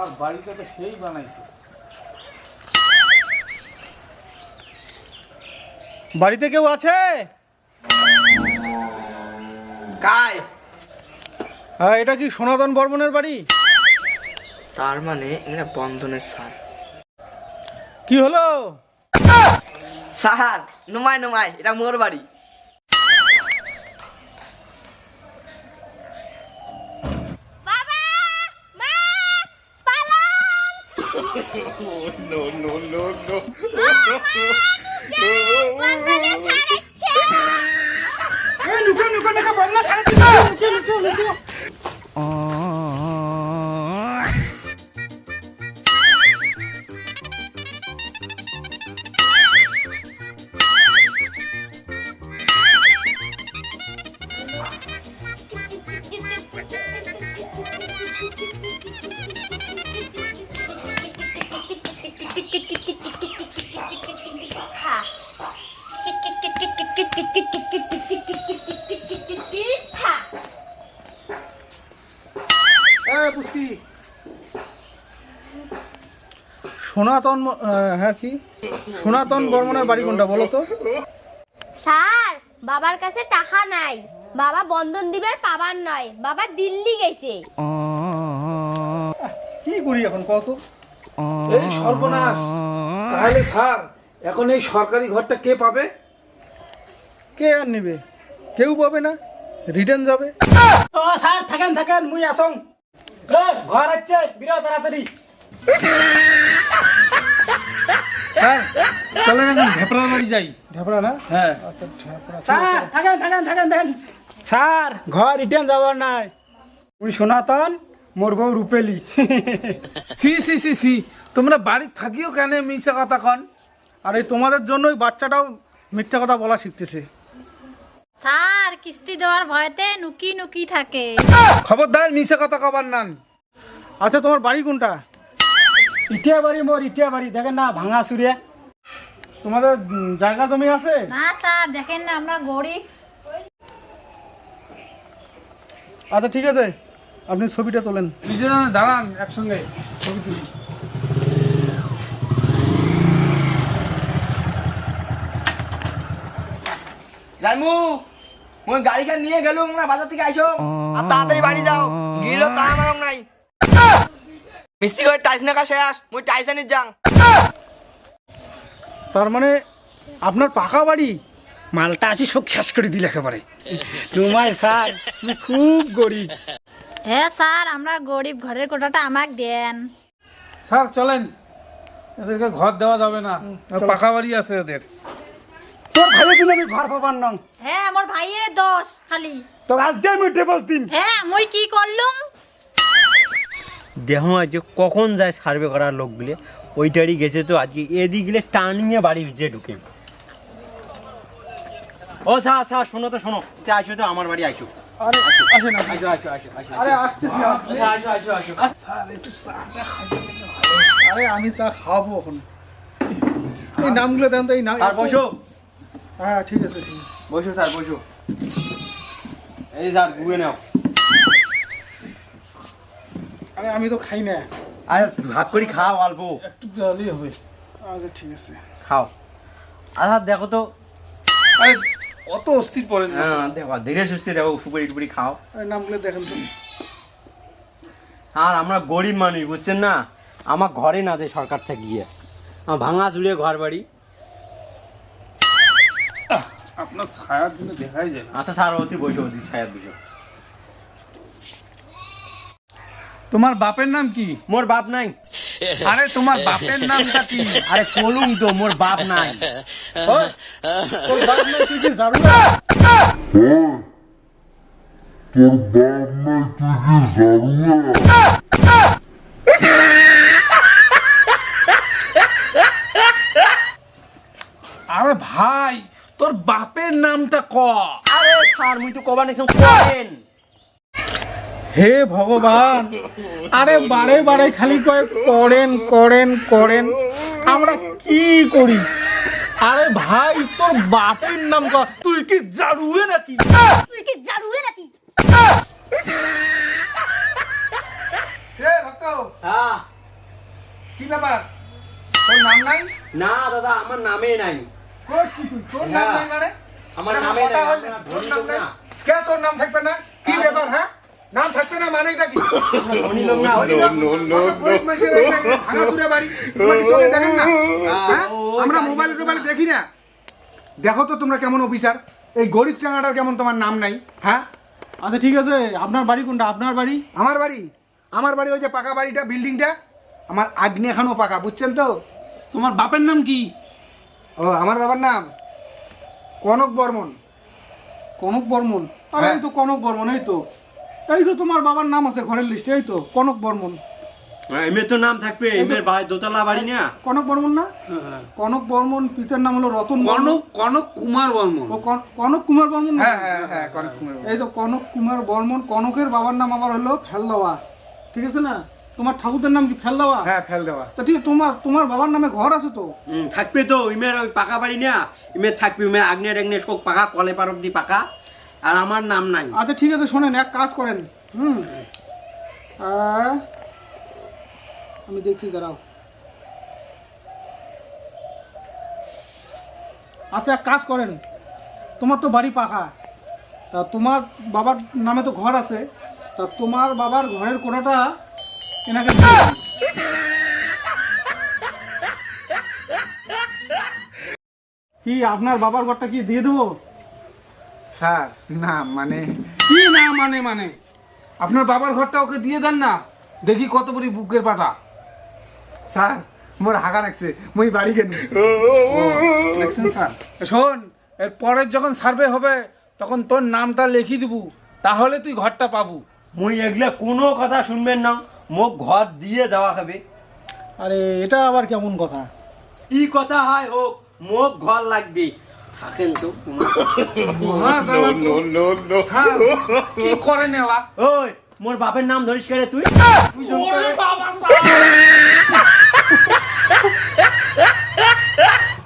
আর বাড়িটা তো সেই বানাইছে। বাড়িতে কেউ আছে? হ্যাঁ এটা কি সনাতন বর্মনের বাড়ি? তার মানে এটা বন্ধনের সার কি হলো? সাহার নুমাই নুমাই এটা মোর বাড়ি। পালন বন্ধনে সারাচ্ছে হ্যাঁ সনাতন হ্যাঁ কি? সনাতন বর্মনের বাড়ি কোনটা বলো তো? স্যার বাবার কাছে টাকা নাই। বাবা বন্ধন দিবার পাবার নয়। বাবা দিল্লি গেছে। কি করি এখন কত এই সর্বনাশ। তাহলে স্যার এখন এই সরকারি ঘরটা কে পাবে? কে আর নেবে? কেউ পাবে না। রিটার্ন যাবে। ও স্যার থাকেন থাকেন মুই আসং। ঘর আছে বিরাট তাড়াতাড়ি। হ্যাঁ চলেন এখন ভেপরার বাড়ি যাই। ঢাপড়া না? হ্যাঁ। আচ্ছা ঢাপড়া স্যার থাকেন থাকেন থাকেন থাকেন। স্যার ঘর রিটার্ন যাবার নাই। মুই সনাতন মোর বউ রূপেলি। সি সি সি সি তোমরা বাড়ি থাকিও কেন মিশা কথা কন? আর এই তোমাদের জন্যই বাচ্চাটাও মিথ্যা কথা বলা শিখতেছে। স্যার কিস্তি দেওয়ার ভয়তে নুকি নুকি থাকে। খবরদার মিশা কথা কবার নান। আচ্ছা তোমার বাড়ি কোনটা? ইটিয়া বাড়ি মোর ইটিয়া বাড়ি দেখেন না ভাঙা সুরিয়া তোমাদের জায়গা জমি আছে? না স্যার দেখেন না আমরা গরিব আচ্ছা ঠিক আছে। আপনি ছবিটা তোলেন। নিজেরা দাঁড়ান একসঙ্গে। ছবি তুলি। জানমু মই গাড়িখান নিয়ে গেলুম না বাজার থেকে আইসো আর তাড়াতাড়ি বাড়ি যাও। গিলো তা নাই। মিস্ত্রি করে টাইস নাকা শেষ মই টাইস আনি যাং তার মানে আপনার পাকা বাড়ি? মালটা আসি সব শেষ করে দিল একেবারে। নুমাই স্যার আমি খুব গরিব। হ্যাঁ স্যার আমরা গরিব ঘরের কোটাটা আমাকে দেন। স্যার চলেন। এদেরকে ঘর দেওয়া যাবে না। পাকা বাড়ি আছে ওদের তোর ভাইয়ের জন্য আমি ঘর পাবার নং। হ্যাঁ আমার ভাইয়ের দোষ খালি। তো আজকে আমি ডিভোর্স দিন হ্যাঁ মুই কি করলুম? দেহ আজ কখন যায় সার্ভে করার লোকগুলো। ওইটারই গেছে তো আজকে। এদিকগুলো টানিয়ে বাড়ি ভিজে ঢুকে। ও স্যার স্যার শোনো তো শোনো। তে আসো তো আমার বাড়ি আসো আরে আমি চা খাওয়াবো এখন। এই নামগুলো দেন তো এই নাম বসো। হ্যাঁ ঠিক আছে ঠিক আছে। বসো স্যার বসো। এই স্যার গুয়ে নাও। আরে আমি তো খাই না। আরে ভাগ করি খাও অল্প। একটু জলই হবে। আচ্ছা ঠিক আছে। খাও। আচ্ছা দেখো তো। আরে অত অস্থির পড়েন না। হ্যাঁ দেখো ধীরে সুস্থে দেখো সুপারি টুপারি খাও। আরে নামগুলো দেখেন তো। আর আমরা গরিব মানুষ বুঝছেন না? আমার ঘরে না দেয় সরকার থেকে গিয়ে। আমার ভাঙা চুড়িয়ে ঘর বাড়ি। আপনার ছায়ার জন্য দেখাই যায় আচ্ছা স্যার অতি বসো অতি ছায়া বসো তোমার বাপের নাম কি? মোর বাপ নাই। আরে তোমার বাপের নামটা কি? আরে কলুম তো মোর বাপ নাই। তোর বাপ নাই তুই কি না তোর বাপ নাই তুই কি আরে ভাই তোর বাপের নামটা ক? আরে স্যার মুই তো কবা নিছো করেন হে ভগবান। আরে বারে বারে খালি কয় করেন করেন করেন। আমরা কি করি? আরে ভাই তোর বাপের নাম কর। তুই কি জারুয়ে নাকি? তুই কি জারুয়ে নাকি? রে ভক্ত। হ্যাঁ। কি ব্যাপার? তোর নাম নাই? না দাদা আমার নামে নাই। কোচ কি তুই? তোর নাম হ্যাঁ। নাই মানে? আমার নামে নাই তোর নাম লোক নাই? না। কে তোর নাম থাকবে না? কি ব্যাপার হ্যাঁ? নাম থাকবে না মানে এটা কি? হ্যাঁ? আমরা মোবাইলে টোবাইলে দেখি না। দেখো তো তোমরা কেমন অফিসার এই গরিব চাঙাটার কেমন তোমার নাম নাই হ্যাঁ? আচ্ছা ঠিক আছে। আপনার বাড়ি কোনটা? আপনার বাড়ি? আমার বাড়ি। আমার বাড়ি ওই যে পাকা বাড়িটা বিল্ডিংটা আমার আগ্নে এখানেও পাকা বুঝছেন তো? তোমার বাপের নাম কি? ও আমার বাবার নাম কনক বর্মন। কনক বর্মন? আরে হ্যাঁ। এই তো কনক বর্মন এই তো। এই তো তোমার বাবার নাম আছে ঘরের লিস্টে এই তো কনক বর্মন। তো নাম থাকবে ভাই দোতলা বাড়ি না? কনক বর্মন না? কনক বর্মন পিতার নাম হলো রতন। কনক কনক কুমার বর্মন। ও কনক কুমার বর্মন হ্যাঁ হ্যাঁ হ্যাঁ কনক কুমার এই তো কনক কুমার বর্মন কনকের বাবার নাম আবার হলো ফেলদাওয়া। ঠিক আছে না? তোমার ঠাকুরের নাম কি ফেলদাওয়া? হ্যাঁ ফেল দেওয়া তা ঠিক তোমার তোমার বাবার নামে ঘর আছে তো? থাকবে তো ইমের ওই পাকা বাড়ি না? ইমের থাকবে ইমের আগ্নেয় পাকা কলে পার অব্দি পাকা। আর আমার নাম নাই। আচ্ছা ঠিক আছে, শোনেন, এক কাজ করেন। হুম। আমি দেখছি দাঁড়াও। আচ্ছা এক কাজ করেন। তোমার তো বাড়ি পাকা। তা তোমার বাবার নামে তো ঘর আছে। তা তোমার বাবার ঘরের কোনাটা এনাকে কি, আপনার বাবার ঘরটা কি দিয়ে দেবো? স্যার না মানে। কি না মানে মানে? আপনার বাবার ঘরটা ওকে দিয়ে দেন না? দেখি কত বড়ি বুকের পাটা। স্যার মোর হাগা লাগছে মুই বাড়ি কেন দেখছেন স্যার? শোন এর পরের যখন সার্ভে হবে তখন তোর নামটা লিখি দিব তাহলে তুই ঘরটা পাবু। মুই এগুলা কোনো কথা শুনবেন না মোক ঘর দিয়ে যাওয়া হবে। আরে এটা আবার কেমন কথা? কি কথা হয় হোক মোক ঘর লাগবে। থাকেন তো কি করে নেওয়া? ওই মোর বাপের নাম ধরিস কেড়ে তুই? বাবা